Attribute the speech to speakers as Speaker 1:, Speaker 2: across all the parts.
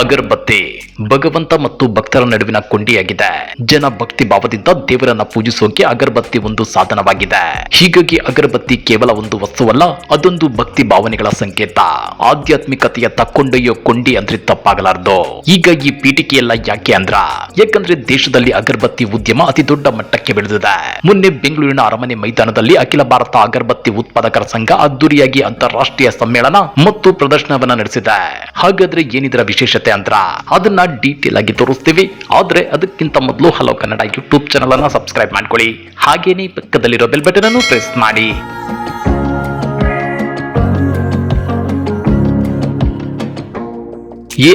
Speaker 1: ಅಗರಬತ್ತಿ ಭಗವಂತ ಮತ್ತು ಭಕ್ತರ ನಡುವಿನ ಕೊಂಡಿಯಾಗಿದೆ. ಜನ ಭಕ್ತಿ ಭಾವದಿಂದ ದೇವರನ್ನ ಪೂಜಿಸೋಕೆ ಅಗರಬತ್ತಿ ಒಂದು ಸಾಧನವಾಗಿದೆ. ಹೀಗಾಗಿ ಅಗರಬತ್ತಿ ಕೇವಲ ಒಂದು ವಸ್ತುವಲ್ಲ, ಅದೊಂದು ಭಕ್ತಿ ಭಾವನೆಗಳ ಸಂಕೇತ. ಆಧ್ಯಾತ್ಮಿಕತೆಯ ತಕ್ಕೊಂಡೊಯ್ಯೋ ಕೊಂಡಿ ಅಂದ್ರೆ ತಪ್ಪಾಗಲಾರದು. ಈಗ ಈ ಪೀಠಿಕೆಯೆಲ್ಲ ಯಾಕೆ ಅಂದ್ರ, ಯಾಕಂದ್ರೆ ದೇಶದಲ್ಲಿ ಅಗರಬತ್ತಿ ಉದ್ಯಮ ಅತಿ ದೊಡ್ಡ ಮಟ್ಟಕ್ಕೆ ಬೆಳೆದಿದೆ. ಮೊನ್ನೆ ಬೆಂಗಳೂರಿನ ಅರಮನೆ ಮೈದಾನದಲ್ಲಿ ಅಖಿಲ ಭಾರತ ಅಗರಬತ್ತಿ ಉತ್ಪಾದಕರ ಸಂಘ ಅದ್ದೂರಿಯಾಗಿ ಅಂತಾರಾಷ್ಟ್ರೀಯ ಸಮ್ಮೇಳನ ಮತ್ತು ಪ್ರದರ್ಶನವನ್ನ ನಡೆಸಿದೆ. ಹಾಗಾದ್ರೆ ಏನಿದರ ವಿಶೇಷತೆ? ಅಂದ್ರ ಅದನ್ನ ಡೀಟೇಲ್ ಆಗಿ ತೋರಿಸ್ತೀವಿ. ಆದ್ರೆ ಅದಕ್ಕಿಂತ ಮೊದಲು ಹಲೋ ಕನ್ನಡ ಯೂಟ್ಯೂಬ್ ಚಾನಲ್ ಅನ್ನ ಸಬ್ಸ್ಕ್ರೈಬ್ ಮಾಡ್ಕೊಳ್ಳಿ. ಹಾಗೇನೆ ಪಕ್ಕದಲ್ಲಿರೋ ಬೆಲ್ ಬಟನ್ ಅನ್ನು ಪ್ರೆಸ್ ಮಾಡಿ. ಎ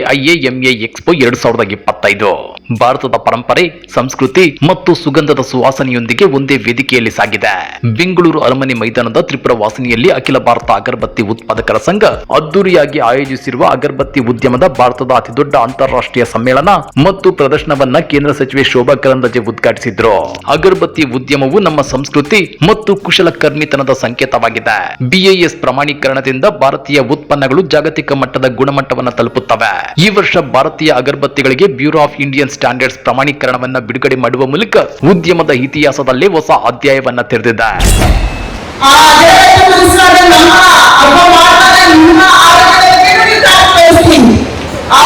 Speaker 1: ಎಕ್ಸ್ಪೋ ಎರಡ್ ಸಾವಿರದ ಇಪ್ಪತ್ತೈದು. ಭಾರತದ ಪರಂಪರೆ, ಸಂಸ್ಕೃತಿ ಮತ್ತು ಸುಗಂಧದ ಸುವಾಸನೆಯೊಂದಿಗೆ ಒಂದೇ ವೇದಿಕೆಯಲ್ಲಿ ಸಾಗಿದೆ. ಬೆಂಗಳೂರು ಅರಮನೆ ಮೈದಾನದ ತ್ರಿಪುರ ವಾಸನೆಯಲ್ಲಿ ಅಖಿಲ ಭಾರತ ಅಗರಬತ್ತಿ ಉತ್ಪಾದಕರ ಸಂಘ ಅದ್ದೂರಿಯಾಗಿ ಆಯೋಜಿಸಿರುವ ಅಗರಬತ್ತಿ ಉದ್ಯಮದ ಭಾರತದ ಅತಿದೊಡ್ಡ ಅಂತಾರಾಷ್ಟ್ರೀಯ ಸಮ್ಮೇಳನ ಮತ್ತು ಪ್ರದರ್ಶನವನ್ನ ಕೇಂದ್ರ ಸಚಿವೆ ಶೋಭಾ ಕರಂದಜೆ ಉದ್ಘಾಟಿಸಿದ್ರು. ಅಗರಬತ್ತಿ ಉದ್ಯಮವು ನಮ್ಮ ಸಂಸ್ಕೃತಿ ಮತ್ತು ಕುಶಲಕರ್ಮಿತನದ ಸಂಕೇತವಾಗಿದೆ. ಬಿಐಎಸ್ ಪ್ರಮಾಣೀಕರಣದಿಂದ ಭಾರತೀಯ ಉತ್ಪನ್ನಗಳು ಜಾಗತಿಕ ಮಟ್ಟದ ಗುಣಮಟ್ಟವನ್ನು ತಲುಪುತ್ತವೆ. ಈ ವರ್ಷ ಭಾರತೀಯ ಅಗರಬತ್ತಿಗಳಿಗೆ ಬ್ಯೂರೋ ಆಫ್ ಇಂಡಿಯನ್ ಸ್ಟ್ಯಾಂಡರ್ಡ್ಸ್ ಪ್ರಮಾಣೀಕರಣವನ್ನ ಬಿಡುಗಡೆ ಮಾಡುವ ಮೂಲಕ ಉದ್ಯಮದ ಇತಿಹಾಸದಲ್ಲಿ ಹೊಸ ಅಧ್ಯಾಯವನ್ನ ತೆರೆದಿದೆ.
Speaker 2: ಆ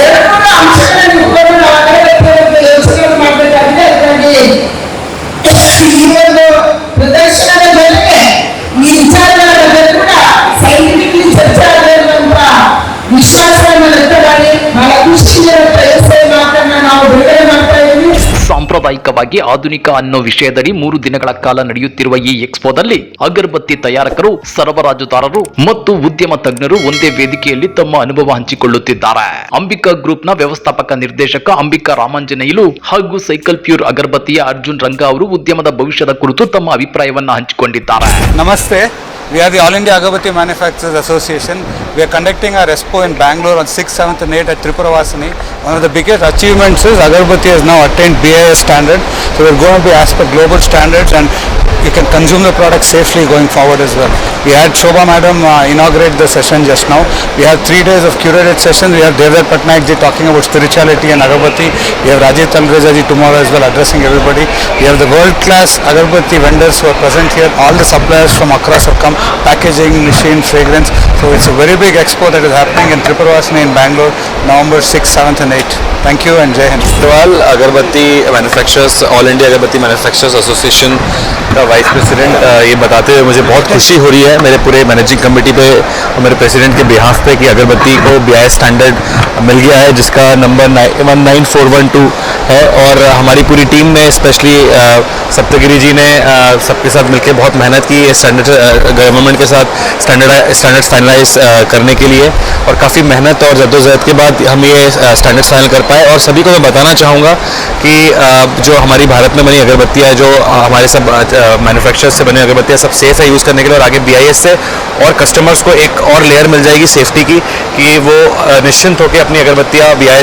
Speaker 2: ಎರಡು
Speaker 1: ಆಧುನಿಕ ಅನ್ನೋ ವಿಷಯದಲ್ಲಿ ಮೂರು ದಿನಗಳ ಕಾಲ ನಡೆಯುತ್ತಿರುವ ಈ ಎಕ್ಸ್ಪೋದಲ್ಲಿ ಅಗರಬತ್ತಿ ತಯಾರಕರು, ಸರಬರಾಜುದಾರರು ಮತ್ತು ಉದ್ಯಮ ತಜ್ಞರು ಒಂದೇ ವೇದಿಕೆಯಲ್ಲಿ ತಮ್ಮ ಅನುಭವ ಹಂಚಿಕೊಳ್ಳುತ್ತಿದ್ದಾರೆ ಅಂಬಿಕಾ ಗ್ರೂಪ್ನ ವ್ಯವಸ್ಥಾಪಕ ನಿರ್ದೇಶಕ ಅಂಬಿಕಾ ರಾಮಾಂಜನೇಯಲು ಹಾಗೂ ಸೈಕಲ್ ಪ್ಯೂರ್ ಅಗರಬತ್ತಿಯ ಅರ್ಜುನ್ ರಂಗ ಅವರು ಉದ್ಯಮದ ಭವಿಷ್ಯದ ಕುರಿತು ತಮ್ಮ ಅಭಿಪ್ರಾಯವನ್ನ ಹಂಚಿಕೊಂಡಿದ್ದಾರೆ
Speaker 3: Namaste. We are the All India Agarbatti Manufacturers Association. We are conducting our Expo in Bangalore on 6th, 7th and 8th at Tripuravasini. One of the biggest achievements is Agarbatti has now attained BIS standard. So we are going to be as per global standards and you can consume the product safely going forward as well. We had Shobha Madam uh, inaugurate the session just now. We have three days of curated sessions. We have Devdat Patnaik ji talking about spirituality and Agarbatti. We have Rajiv Talreja ji tomorrow as well addressing everybody. We have the world class Agarbatti vendors who are present here. All the suppliers from across have come. Packaging, machine, fragrance. So it's a very big expo that is happening in Tripuravasini in Bangalore, November 6th, 7th and 8th. Thank you and Jai Hind.
Speaker 4: Agarwal agarbatti manufacturers all India agarbatti manufacturers association का vice president ये बताते हुए मुझे बहुत खुशी हो रही है मेरे पूरे मैनेजिंग कमेटी पे और मेरे प्रेसिडेंट के बिहाफ पे कि अगरबत्ती को बी स्टैंडर्ड मिल गया है जिसका number one nine four one two है और हमारी पूरी टीम ने स्पेशली सप्तगिरी जी ने सबके साथ मिलकर बहुत मेहनत की स्टैंडर्ड गवर्नमेंट के साथ स्टैंडर्ड स्टैंडर्ड फाइनलाइज करने के लिए और काफ़ी मेहनत और जद्दोजहद के बाद हम ये स्टैंडर्ड फाइनल कर पाए और सभी को मैं बताना चाहूँगा कि जो हमारी भारत में बनी अगरबत्तियाँ, जो हमारे सब मैन्युफैक्चरर्स से बनी अगरबत्तियाँ सब सेफ़ है यूज़ करने के लिए और आगे बी से और कस्टमर्स को एक और लेयर मिल जाएगी सेफ्टी की, कि वो निश्चिंत होकर अपनी अगरबत्तियाँ बी आई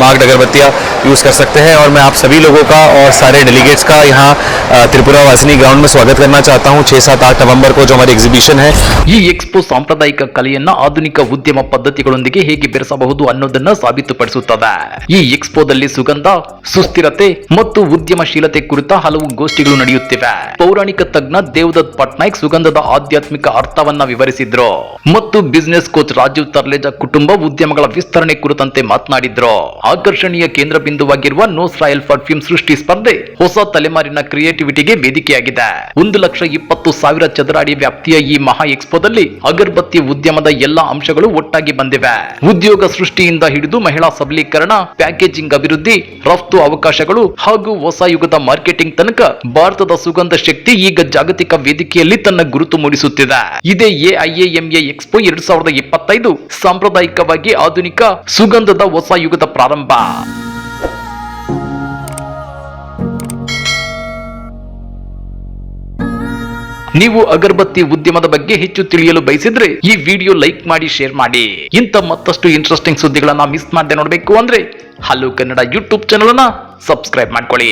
Speaker 4: मार्क्ड अगरबत्तियाँ यूज़ कर सकते हैं और मैं आप सभी लोगों का और सारे डेलीगेट्स का यहाँ त्रिपुरा वासिनी ग्राउंड में स्वागत करना चाहता हूँ। छः सात आठ नवंबर को जो हमारी एग्जीबिशन है
Speaker 1: ಈ ಎಕ್ಸ್ಪೋ ಸಾಂಪ್ರದಾಯಿಕ ಕಲೆಯನ್ನ ಆಧುನಿಕ ಉದ್ಯಮ ಪದ್ಧತಿಗಳೊಂದಿಗೆ ಹೇಗೆ ಬೆರೆಸಬಹುದು ಅನ್ನೋದನ್ನ ಸಾಬೀತುಪಡಿಸುತ್ತದೆ ಈ ಎಕ್ಸ್ಪೋದಲ್ಲಿ ಸುಗಂಧ ಸುಸ್ಥಿರತೆ ಮತ್ತು ಉದ್ಯಮಶೀಲತೆ ಕುರಿತ ಹಲವು ಗೋಷ್ಠಿಗಳು ನಡೆಯುತ್ತಿವೆ ಬಂದಿವೆ ಪೌರಾಣಿಕ ತಜ್ಞ ದೇವದತ್ ಪಟ್ನಾಯಕ್ ಸುಗಂಧದ ಆಧ್ಯಾತ್ಮಿಕ ಅರ್ಥವನ್ನ ವಿವರಿಸಿದ್ರು ಮತ್ತು ಬಿಸಿನೆಸ್ ಕೋಚ್ ರಾಜೀವ್ ತರ್ಲೇಜಾ ಕುಟುಂಬ ಉದ್ಯಮಗಳ ವಿಸ್ತರಣೆ ಕುರಿತಂತೆ ಮಾತನಾಡಿದ್ರು ಆಕರ್ಷಣೀಯ ಕೇಂದ್ರ ಬಿಂದುವಾಗಿರುವ ನೋಸ್ ರಾಯಲ್ ಪರ್ಫ್ಯೂಮ್ ಸೃಷ್ಟಿ ಸ್ಪರ್ಧೆ ಹೊಸ ತಲೆಮಾರಿನ ಕ್ರಿಯೇಟಿವಿಟಿಗೆ ವೇದಿಕೆಯಾಗಿದೆ ಒಂದು ಲಕ್ಷ ಇಪ್ಪತ್ತು ಸಾವಿರ ಚದರ ಅಡಿ ವ್ಯಾಪ್ತಿಯ ಈ ಮಹಾ ಎಕ್ಸ್ಪೋದಲ್ಲಿ ಅಗರಬತ್ತಿ ಉದ್ಯಮದ ಎಲ್ಲಾ ಅಂಶಗಳು ಒಟ್ಟಾಗಿ ಬಂದಿವೆ. ಉದ್ಯೋಗ ಸೃಷ್ಟಿಯಿಂದ ಹಿಡಿದು ಮಹಿಳಾ ಸಬಲೀಕರಣ, ಪ್ಯಾಕೇಜಿಂಗ್ ಅಭಿವೃದ್ಧಿ, ರಫ್ತು ಅವಕಾಶಗಳು ಹಾಗೂ ಹೊಸ ಯುಗದ ಮಾರ್ಕೆಟಿಂಗ್ ತನಕ ಭಾರತದ ಸುಗಂಧ ಶಕ್ತಿ ಈಗ ಜಾಗತಿಕ ವೇದಿಕೆಯಲ್ಲಿ ತನ್ನ ಗುರುತು ಮೂಡಿಸುತ್ತಿದೆ. ಇದೇ ಎಐಎಎಂಎ ಎಕ್ಸ್ಪೋ ಎರಡ್ ಸಾವಿರದ ಇಪ್ಪತ್ತೈದು ಸಾಂಪ್ರದಾಯಿಕವಾಗಿ ಆಧುನಿಕ, ಸುಗಂಧದ ಹೊಸ ಯುಗದ ಪ್ರಾರಂಭ. ನೀವು ಅಗರಬತ್ತಿ ಉದ್ಯಮದ ಬಗ್ಗೆ ಹೆಚ್ಚು ತಿಳಿಯಲು ಬಯಸಿದ್ರೆ ಈ ವಿಡಿಯೋ ಲೈಕ್ ಮಾಡಿ, ಶೇರ್ ಮಾಡಿ. ಇಂಥ ಮತ್ತಷ್ಟು ಇಂಟ್ರೆಸ್ಟಿಂಗ್ ಸುದ್ದಿಗಳನ್ನ ಮಿಸ್ ಮಾಡದೆ ನೋಡಬೇಕು ಅಂದ್ರೆ ಹಲೋ ಕನ್ನಡ ಯೂಟ್ಯೂಬ್ ಚಾನಲ್ ಅನ್ನ ಸಬ್ಸ್ಕ್ರೈಬ್ ಮಾಡ್ಕೊಳ್ಳಿ.